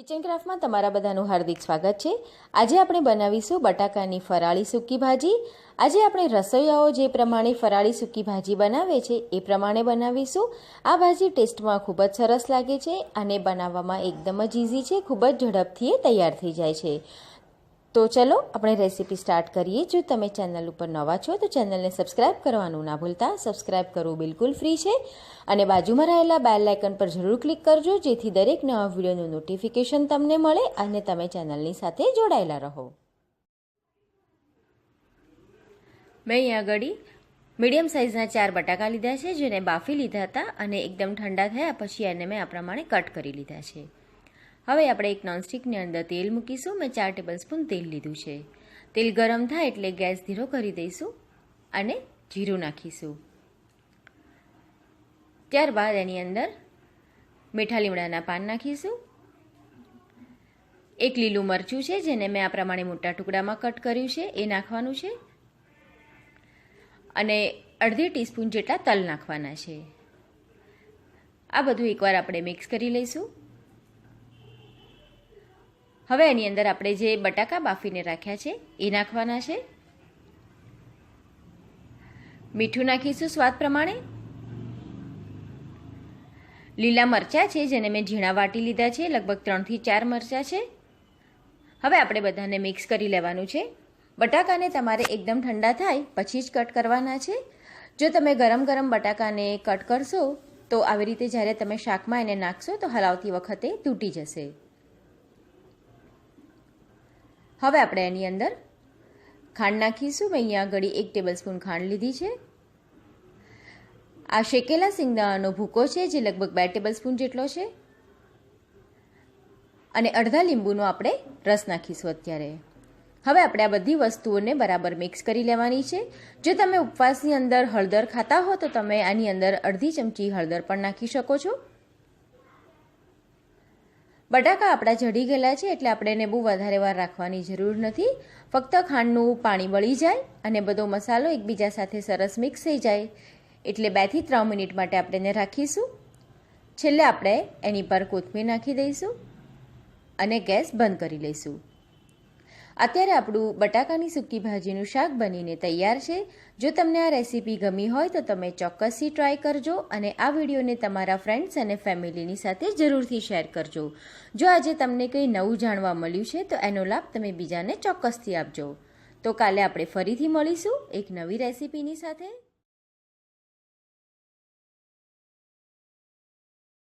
Kitchen ક્રાફ્ટમાં તમારા બધાનું હાર્દિક સ્વાગત છે. આજે આપણે બનાવીશું બટાકાની ફરાળી સૂકી ભાજી. આજે આપણે રસોઈયાઓ જે પ્રમાણે ફરાળી સૂકી ભાજી બનાવે છે, એ પ્રમાણે બનાવીશું. આ ભાજી ટેસ્ટમાં ખૂબ જ સરસ લાગે છે અને બનાવવામાં એકદમ જ ઇઝી છે, ખૂબ જ ઝડપથી તૈયાર થઈ જાય છે. તો ચલો આપણે રેસીપી સ્ટાર્ટ કરીએ. જો તમે ચેનલ ઉપર નવા છો, તો ચેનલને સબસ્ક્રાઇબ કરવાનું ના ભૂલતા. સબસ્ક્રાઇબ કરવું બિલકુલ ફ્રી છે. અને બાજુમાં રહેલા બેલ આઇકન પર જરૂર ક્લિક કરજો, જેથી દરેક નવા વિડીયોનું નોટિફિકેશન તમને મળે અને તમે ચેનલની સાથે જોડાયેલા રહો. મેં અહીંયા આગળ મીડિયમ સાઇઝના ચાર બટાકા લીધા છે, જેને બાફી લીધા હતા અને એકદમ ઠંડા થયા, પછી એને મેં આ પ્રમાણે કટ કરી લીધા છે. હવે આપણે એક નોનસ્ટિકની અંદર તેલ મૂકીશું. મેં ચાર ટેબલ સ્પૂન તેલ લીધું છે. તેલ ગરમ થાય એટલે ગેસ ધીરો કરી દઈશું અને જીરું નાખીશું. ત્યારબાદ એની અંદર મીઠા લીમડાના પાન નાખીશું. એક લીલું મરચું છે, જેને મેં આ પ્રમાણે મોટા ટુકડામાં કટ કર્યું છે. એ નાખવાનું છે. અને અડધી ટીસ્પૂન જેટલા તલ નાખવાના છે. આ બધું એકવાર આપણે મિક્સ કરી લઈશું. હવે એની અંદર આપણે જે બટાકા બાફીને રાખ્યા છે, એ નાખવાના છે. મીઠું નાખીશું સ્વાદ પ્રમાણે. લીલા મરચાં છે, જેને મેં ઝીણા વાટી લીધા છે, લગભગ ત્રણથી ચાર મરચાં છે. હવે આપણે બધાને મિક્સ કરી લેવાનું છે. બટાકાને તમારે એકદમ ઠંડા થાય, પછી જ કટ કરવાના છે. જો તમે ગરમ ગરમ બટાકાને કટ કરશો, તો આવી રીતે જ્યારે તમે શાકમાં એને નાખશો, તો હલાવતી વખતે તૂટી જશે. હવે આપણે એની અંદર ખાંડ નાખીશું. મેં અહીંયા આગળ એક ટેબલ સ્પૂન ખાંડ લીધી છે. આ શેકેલા સિંગદાણાનો ભૂકો છે, જે લગભગ બે ટેબલ સ્પૂન જેટલો છે. અને અડધા લીંબુનો આપણે રસ નાખીશું અત્યારે. હવે આપણે આ બધી વસ્તુઓને બરાબર મિક્સ કરી લેવાની છે. જો તમે ઉપવાસની અંદર હળદર ખાતા હો, તો તમે આની અંદર અડધી ચમચી હળદર પણ નાખી શકો છો. બટાકા આપણા જડી ગયેલા છે એટલે આપણે એને બહુ વધારે વાર રાખવાની જરૂર નથી. ફક્ત ખાંડનું પાણી બળી જાય અને બધો મસાલો એકબીજા સાથે સરસ મિક્સ થઈ જાય. એટલે બેથી ત્રણ મિનિટ માટે આપણે એને રાખીશું. છેલ્લે આપણે એની પર કોથમીર નાખી દઈશું અને ગેસ બંધ કરી લઈશું. અત્યારે આપણું બટાકાની સૂકી ભાજીનું શાક બનીને તૈયાર છે. જો તમને આ રેસીપી ગમી હોય તો તમે ચોક્કસથી ટ્રાય કરજો અને આ વિડીયોને તમારા ફ્રેન્ડ્સ અને ફેમિલીની સાથે જરૂરથી શેર કરજો. જો આજે તમને કંઈ નવું જાણવા મળ્યું છે, તો એનો લાભ તમે બીજાને ચોક્કસથી આપજો. તો કાલે આપણે ફરીથી મળીશું એક નવી રેસીપીની સાથે.